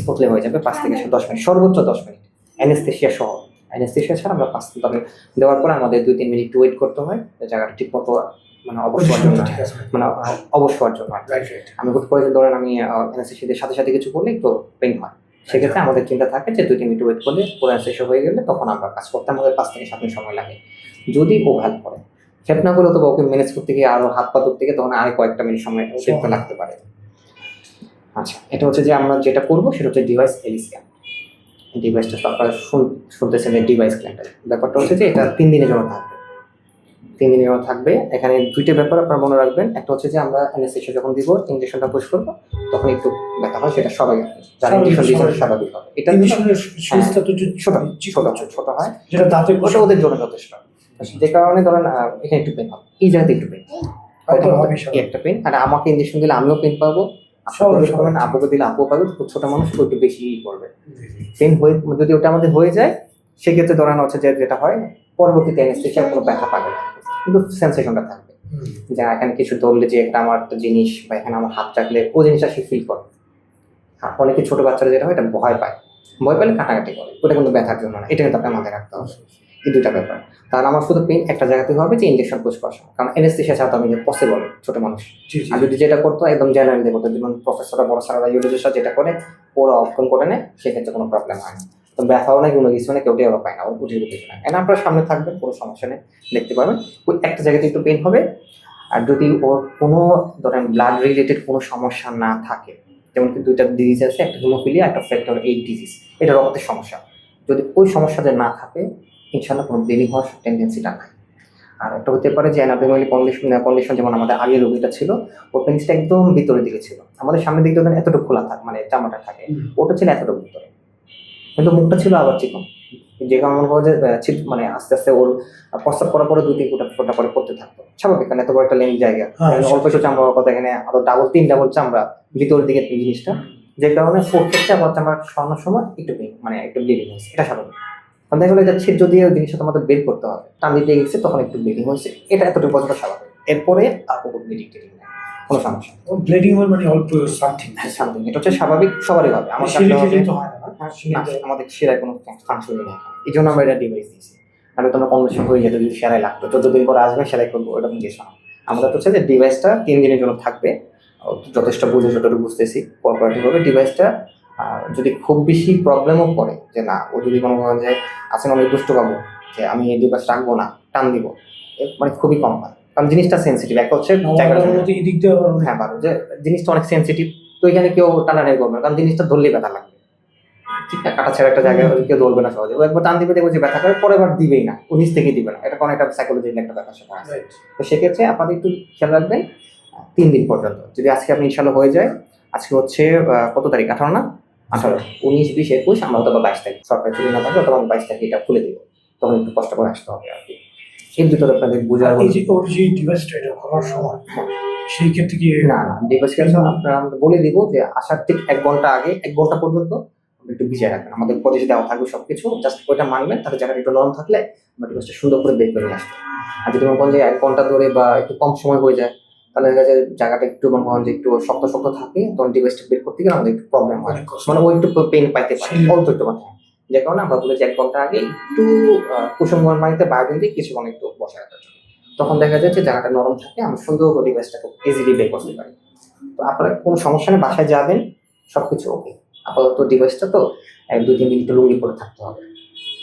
স্পটলে হয়ে যাবে পাঁচ থেকে দশ মিনিট সর্বোচ্চ দশ মিনিট। অ্যানেস্থেশিয়া সহ। অ্যানেস্থেশিয়া ছাড়া আমরা পাঁচ তবে দেওয়ার পরে আমাদের দুই তিন মিনিট ওয়েট করতে হয় জায়গাটা ঠিক মতো মানে অবশ্যই পজিশনটা ঠিক মানে অবশ্যই অর্জন হয়। রাইট আমি হুট করে ধরেন আমি অ্যানেস্থেশিয়াদের সাথে সাথে কিছু করলে একটু পেন হয়। সেক্ষেত্রে আমাদের চিন্তা থাকে যে দুই তিন মিনিট ওয়েট করলে পুরো অ্যানেস্থেশিয়া হয়ে গেলে তখন আমরা কাজ করতে আমাদের পাঁচ থেকে সাত মিনিট সময় লাগে। যদি ও হেল্প করে। হেল্প না করলে তো ওকে ম্যানেজ করতে গিয়ে আরও হাত পা ধরতে গিয়ে তখন আরও কয়েকটা মিনিট সময় লাগতে পারে। আচ্ছা এটা হচ্ছে যে আমরা যেটা করব সেটা হচ্ছে ডিভাইস এলি স্ক্যান ডিভাইসটা আপনারা শুন- শুনতেছেন যে ডিভাইস স্ক্যানটা ব্যাপারটা হচ্ছে যে এটা তিন দিনের জন্য থাকবে। তিন দিনের জন্য থাকবে। এখানে দুইটা ব্যাপার আপনারা মনে রাখবেন। একটা হচ্ছে যে আমরা অ্যানেস্থেশিয়া যখন দিব ইঞ্জেকশনটা পুশ করব তখন একটু ব্যথা হয় সেটা সবাই যারা স্বাভাবিক, ইঞ্জেকশন দিয়েছে স্বাভাবিক। হবে। এটা ছোট ছোট ছোট হয়, ছোট হয়। যেটা দাঁতে ওটা ওদের জন্য যথেষ্ট। যে কারণে ধরেন এখানে একটু পেন হবে এই জায়গাতে একটু পেন এই একটা পেন আর আমাকে ইঞ্জেকশন দিলে আমিও পেন পাবো। সবাই। আপুকে দিলে আপু পাবে ছোট মানুষ একটু বেশি করবে পেন হয়ে যদি ওটা আমাদের হয়ে যায় সেক্ষেত্রে ধরানো হচ্ছে যে যেটা হয় পরবর্তীতে অ্যানেস্থেশিয়া কোনো ব্যথা পাবে না। কিন্তু সেন্সেশনটা থাকবে। যে এখানে কিছু ধরলে যে এটা আমার একটা জিনিস বা এখানে আমার হাত রাখলে ওই জিনিসটা সে ফিল করে। আর অনেকে ছোট বাচ্চারা যেটা হয় এটা ভয় পায়। ভয় পেলে কাটাকাটি করে। ওটা কিন্তু ব্যথার জন্য না। এটা কিন্তু আপনার মাথায় রাখতে হবে। এই দুইটা ব্যাপার। তাহলে আমার শুধু পেন একটা জায়গাতে হবে যে ইঞ্জেকশন পুশ করা। কারণ এনেস্থেশিয়া ছাড়া তো আমি পসিবল ছোট মানুষ। আর যদি যেটা করতো একদম জেনারেলি করতো যেমন প্রফেসররা বড় সারা ইউরোলজিস্টরা যেটা করে ওরা অপশন করে নেয় সেক্ষেত্রে কোনো প্রবলেম হয় না। তো ব্যথাও না কোনো কিছু না কেউ ওরা পায় না ওর উঠিয়ে কিছু না এনে আপনার সামনে থাকবেন কোনো সমস্যা নেই দেখতে পাবেন ওই একটা জায়গাতে একটু পেন হবে আর যদি ওর কোনো ধরেন ব্লাড রিলেটেড কোনো সমস্যা না থাকে যেমন কি দুইটা ডিজিজ আছে একটা হিমোফিলিয়া একটা ফ্যাক্টর এইট ডিজিজ এটা রক্তের সমস্যা। যদি ওই সমস্যাটা না থাকে ইনশাল্লাহ কোনো ব্লিডিং হওয়ার টেন্ডেন্সিটা নাই। আর একটা হতে পারে যে অ্যানাটোমিক্যালি কন্ডিশন কন্ডিশন যেমন আমাদের আগের রোগীটা ছিল ওর পেনিসটা একদম ভিতরের দিকে ছিল। আমাদের সামনের দিকে ধরেন এতটুকু খোলা থাকে মানে জামাটা থাকে ওটা ছিল এতটুকু ভিতরে। কিন্তু মুখটা ছিল আবার চিকন। যে কারণে মনে করো যে মানে আস্তে আস্তে ওর প্রস্তাব করার পরে দুই তিন ফুটা ফোটা করে পড়তে থাকতো। স্বাভাবিক কারণ এত বড় একটা লেন্থ জায়গা। হ্যাঁ, অল্প একটু চামড়া কথা এখানে আরও ডাবল তিন ডাবল চামড়া ভিতরের দিকে জিনিসটা। যে কারণে আবার চামড়া সরানোর সময় একটু মানে একটু ব্লিডিং হয়েছে। এটা স্বাভাবিক। দেখা গেলো এটা ছিদ্র দিয়ে ওই জিনিসটা তোমাদের বের করতে হবে টান দিতে গেছে তখন একটু ব্লিডিং হয়েছে। এটা এতটুকু পর্যন্ত স্বাভাবিক। এরপরে আর কোনো ব্লিডিং টিডিং নেই কোনো সমস্যা ব্লিডিং হল মানে অল্প সামথিং হ্যাঁ, something। এটা হচ্ছে স্বাভাবিক সবারই হবে। আমার হয় আমাদের সেরায় কোনো ফাংশনই নেই। এই জন্য আমরা এটা ডিভাইস দিয়েছি। আমি তোমার কনভেনশন হয়ে যেত যদি সেরাই লাগতো। চোদ্দ দিন পরে আসবে সেরাই করব ওটা নিয়ে না। আমাদের হচ্ছে যে ডিভাইসটা তিন দিনের জন্য থাকবে। যথেষ্ট বুঝে যতটুকু বুঝতেছি কোঅপারেটিভ হবে। ডিভাইসটা যদি খুব বেশি প্রবলেমও পড়ে যে না ও যদি কোনো করেন যে আসলে অনেক দুষ্ট পাবো যে আমি এই ডিভাইস রাখব না টান দিব মানে খুবই কম হয়। কারণ জিনিসটা সেন্সিটিভ একটা হচ্ছে হ্যাঁ ভালো যে জিনিসটা অনেক সেন্সিটিভ তো এখানে কেউ টানাটানি করবে না কারণ জিনিসটা ধরলেই ব্যথা লাগবে। ঠিক না? কাটা ছেড়ে একটা জায়গায় কেউ ধরবে না সহজে। ও একবার টান দিবে দেখবে যে ব্যথা করে পরের বার দিবেই না ও নিচ থেকে দিবে না। এটা কোনো একটা সাইকোলজিক্যাল একটা ব্যাপার সেটা আছে। তো সেক্ষেত্রে আপনাদের একটু খেয়াল রাখবেন তিন দিন পর্যন্ত। যদি আজকে আপনি ইনশাল্লাহ হয়ে যায় আজকে হচ্ছে কত তারিখ? আঠারো না? আঠারো উনিশ বিশ একুশ আমরা অথবা বাইশ তারিখ। সরকারি ছুটি না থাকলে অথবা বাইশ তারিখ এটা খুলে দিব। তখন একটু কষ্ট করে আসতে হবে আর কি। এর ভিতরে আপনাদের বোঝার এই যে ওর যে ডিভাইসটা এটা করার সময় সেই ক্ষেত্রে কি না না ডিভাইস ক্যান্সার আপনারা আমরা বলে দিব যে আসার ঠিক এক ঘণ্টা আগে এক ঘণ্টা পর্যন্ত আপনি একটু ভিজিয়ে রাখবেন। আমাদের উপদেশ দেওয়া থাকবে সবকিছু। জাস্ট ওইটা মানবেন তাহলে জায়গাটা একটু নরম থাকলে আমরা ডিভাইসটা সুন্দর করে বের করে আসব। আর যদি মনে করেন যে এক ঘণ্টা ধরে বা একটু কম সময় হয়ে যায় তাহলে দেখা যায় জায়গাটা একটু মনে করেন যে একটু শক্ত শক্ত থাকে তখন ডিভাইসটা বের করতে গেলে আমাদের একটু প্রবলেম হয় মানে ও একটু পেন পাইতে পারে। অল্প একটু মানে যে কারণে আমরা বলেছি এক ঘণ্টা আগে একটু কুসুম গরম পানিতে বায়োডিন দিয়ে কিছুক্ষণ একটু বসে রাখার জন্য। তখন দেখা যায় যে জায়গাটা নরম থাকে আমরা সুন্দর করে ডিভাইসটাকে ইজিলি বের করতে পারি। তো আপনারা কোনো সমস্যা নেই বাসায় যাবেন সবকিছু ওকে আপাতত ডিভাইসটা তো এক দুই তিন দিন একটু লুঙ্গি পরে থাকতে হবে।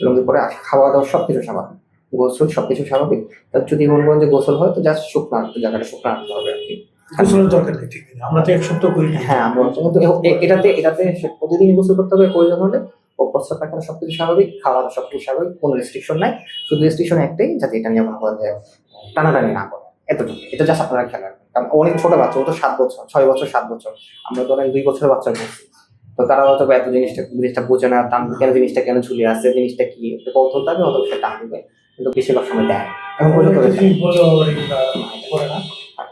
লুঙ্গি পরে আস- খাওয়া দাওয়া সব কিছু স্বাভাবিক গোসল সবকিছু স্বাভাবিক। তার যদি মনে করেন যে গোসল হয় তো জাস্ট শুকনো রাখতে জায়গাটা শুকনো রাখতে হবে আর কি। গোসলের দরকার নেই ঠিক আমরা তো এক সপ্তাহ করি হ্যাঁ আমরা কিন্তু এটাতে এটাতে প্রতিদিন গোসল করতে হবে প্রয়োজন হলে ও প্রস্তাব পায়খানা সবকিছু স্বাভাবিক খাওয়া দাওয়া সবকিছু স্বাভাবিক কোনো রেস্ট্রিকশন নাই। শুধু রেস্ট্রিকশন একটাই যাতে এটা নিয়ে মনে করেন যে টানাটানি না করে এতটুকু এটা জাস্ট আপনারা খেয়াল রাখবেন। কারণ অনেক ছোট বাচ্চা ও তো সাত বছর ছয় বছর সাত বছর। আমরা ধরেন দুই বছরের বাচ্চা বলছি তো তারা হয়তো এত জিনিসটা জিনিসটা বোঝে না টান কেন জিনিসটা কেন ঝুলে আছে জিনিসটা কি? কৌতূহল থাকবে হয়তো সে টান দিবে কিন্তু বেশিরভাগ সময় দেয়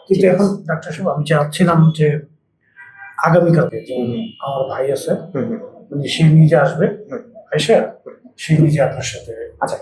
কিন্তু এখন ডাক্তার সাহেব আমি চাচ্ছিলাম যে আগামীকালকে আমার ভাই আছে। মানে সে নিজে আসবে। এসে সে নিজে আপনার সাথে আচ্ছা